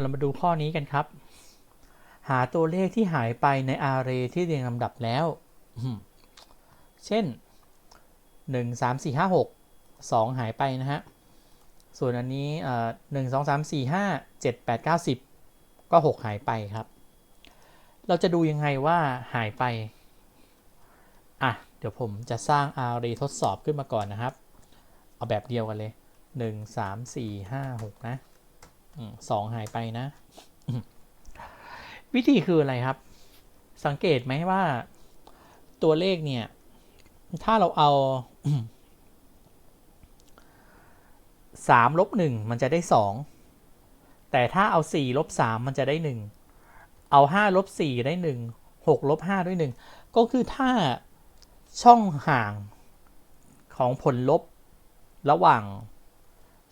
เรามาดูข้อนี้กันครับ หาตัวเลขที่หายไปในอาร์เรที่เรียงลำดับแล้วอืมเช่น 1 3 4 5 6 2 หายไปนะฮะ ส่วนอันนี้เอ่อ1 2 3 4 5 7 8 9 10ก็ 6 หายไปครับ เราจะดูยังไงว่าหายไป อะ เดี๋ยวผมจะสร้าง array ทดสอบขึ้นมาก่อนนะครับ เอาแบบเดียวกันเลย 1 3 4 5 6 นะ สองหายไปนะ วิธีคืออะไรครับ สังเกตไหมว่าตัวเลขเนี่ย ถ้าเราเอาสามลบหนึ่งมันจะได้สองแต่ถ้าเอาสี่ลบสามมันจะได้หนึ่งเอาห้าลบสี่ได้หนึ่งหกลบห้าด้วยหนึ่งก็คือถ้าช่องห่างของผลลบระหว่าง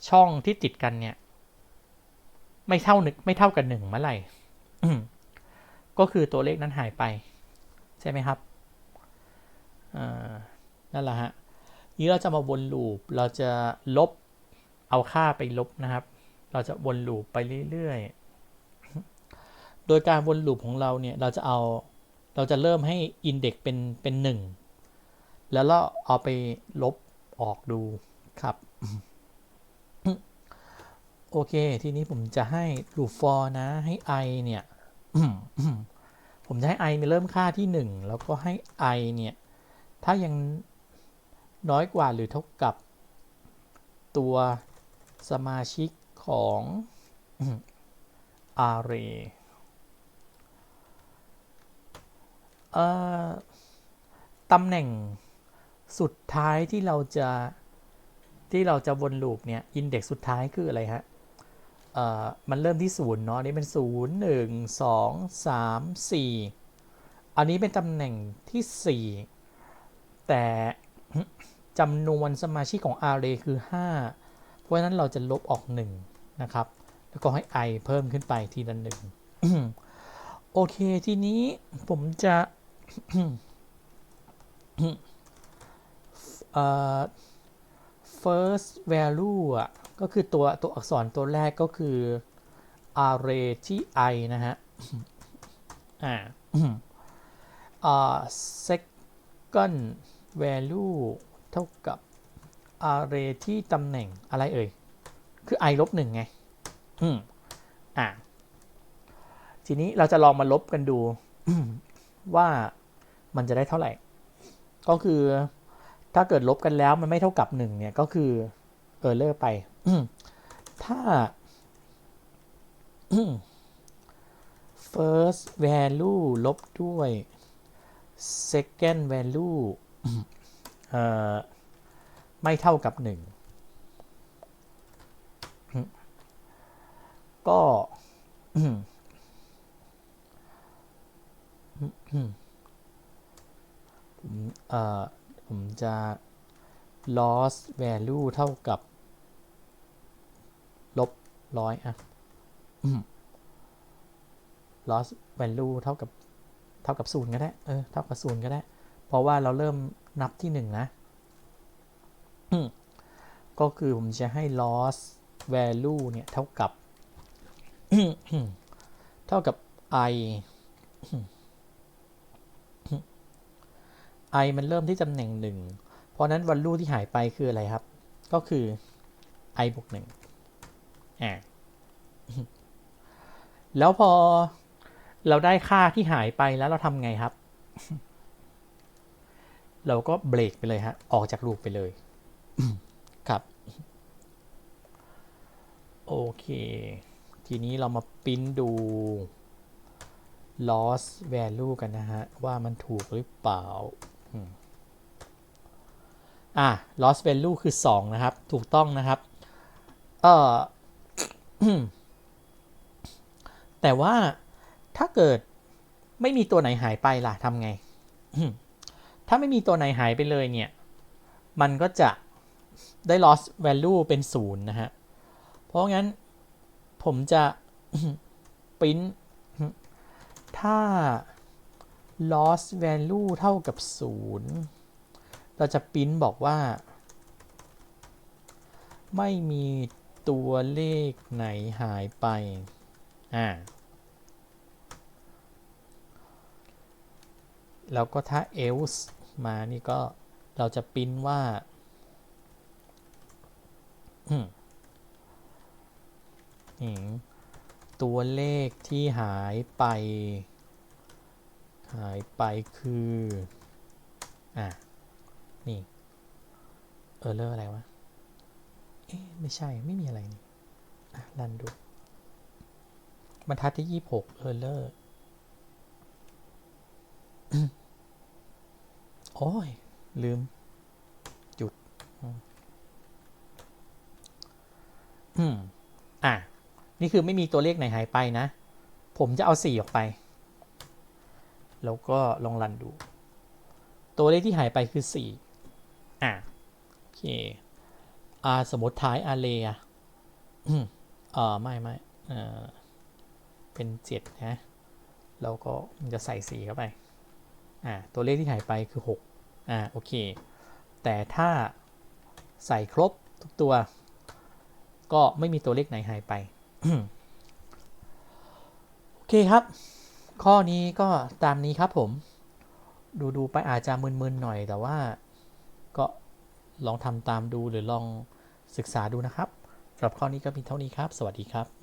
ช่องที่ติดกันเนี่ย ไม่เท่าหนึ่งไม่เท่ากันหนึ่งเมื่อไหร่ก็คือตัวเลขนั้นหายไป ใช่ไหมครับนั่นแหละฮะนี้เราจะมาวนลูป เราจะลบเอาค่าไปลบนะครับ เราจะวนลูปไปเรื่อยๆ โดยการวนลูปของเราเนี่ยเราจะเอาเราจะเริ่มให้อินเด็กเป็นเป็นหนึ่งแล้วเราเอาไปลบออกดูครับ โอเค ทีนี้ผมจะให้ loop for นะ ให้ i เนี่ย ผมจะให้ i มีเริ่มค่าที่ 1 แล้วก็ให้ i เนี่ย ถ้ายังน้อยกว่าหรือเท่ากับตัวสมาชิกของ array ตำแหน่งสุดท้ายที่เราจะที่เราจะวนลูปเนี่ย อินเด็กซ์สุดท้ายคืออะไรฮะ มันเริ่มที่ศูนย์เนาะนนี้เป็นศูนย์หนึ่งสองสามสี่อันนี้เป็นตำแหน่งที่สี่แต่จำนวนสมาชิกของ array คือ 5 เพราะฉะนั้นเราจะลบออก 1 นะครับ แล้วก็ให้ i เพิ่มขึ้นไปทีละหนึ่งโอเคทีนี้ผมจะเอ่อ first value อะ ก็คือตัวตัวอักษรตัวแรกก็คือ array ที่ i นะฮะอ่าอ่า second value เท่ากับ array ที่ตำแหน่งอะไรเอ่ย คือ i ลบหนึ่งไง อืม อ่า ทีนี้เราจะลองมาลบกันดูว่ามันจะได้เท่าไหร่ ก็คือถ้าเกิดลบกันแล้วมันไม่เท่ากับหนึ่งเนี่ยก็คือเออเลอร์ไป ถ้า first value ลบด้วย second value ไม่เท่ากับหนึ่งก็ผมจะ loss value เท่ากับ ลบร้อยอะ loss value เท่ากับเท่ากับศูนย์ก็ได้ เออ เท่ากับศูนย์ก็ได้ เพราะว่าเราเริ่มนับที่หนึ่งนะ ก็คือผมจะให้ loss value เนี่ยเท่ากับ เท่ากับ i i มันเริ่มที่ตำแหน่งหนึ่ง เพราะนั้น value ที่หายไปคืออะไรครับ ก็คือ i บวกหนึ่ง อ่าแล้วพอเราได้ค่าที่หายไปแล้วเราทำไงครับ เราก็เบรกไปเลยฮะ ออกจากลูปไปเลย ครับ โอเค ทีนี้เรามาปิ้นดู loss value กันนะฮะ ว่ามันถูกหรือเปล่าอะ loss value คือ 2 นะครับ ถูกต้องนะครับ เออ แต่ว่าถ้าเกิดไม่มีตัวไหนหายไปล่ะทำไง ถ้าไม่มีตัวไหนหายไปเลยเนี่ย มันก็จะได้ loss value เป็นศูนย์นะฮะ เพราะงั้นผมจะปริ้นถ้า loss value เท่ากับศูนย์เราจะปริ้นบอกว่า ไม่มี ตัวเลขไหนหายไป อ่า แล้วก็ถ้า else มานี่ก็เราจะปริ้นว่า ตัวเลขที่หายไป หายไปคือ อะ นี่ เออเลอร์อะไรวะ อ๊ะไม่ใช่ไม่มีอะไรนี่อะรันดู บรรทัดที่ยี่หกเออเลอร์โอ้ย ลืม จุดอืมอืม อะ นี่คือไม่มีตัวเลขไหนหายไปนะ ผมจะเอาสี่ออกไป แล้วก็ลองรันดู ตัวเลขที่หายไปคือสี่อะ โอเค อาสมมติท้ายอาเรียอืมเออไม่ไม่เออเป็นเจ็ดนะแล้วก็มันจะใส่สี่เข้าไปอ่าตัวเลขที่หายไปคือหกอ่าโอเค แต่ถ้าใส่ครบทุกตัว ก็ไม่มีตัวเลขไหนหายไปโอเคครับ ข้อนี้ก็ตามนี้ครับผม ดูดูไปอาจจะมึนๆหน่อยแต่ว่าก็ลองทำตามดูหรือลอง ศึกษาดูนะครับสำหรับข้อนี้ก็มีเท่านี้ครับ สวัสดีครับ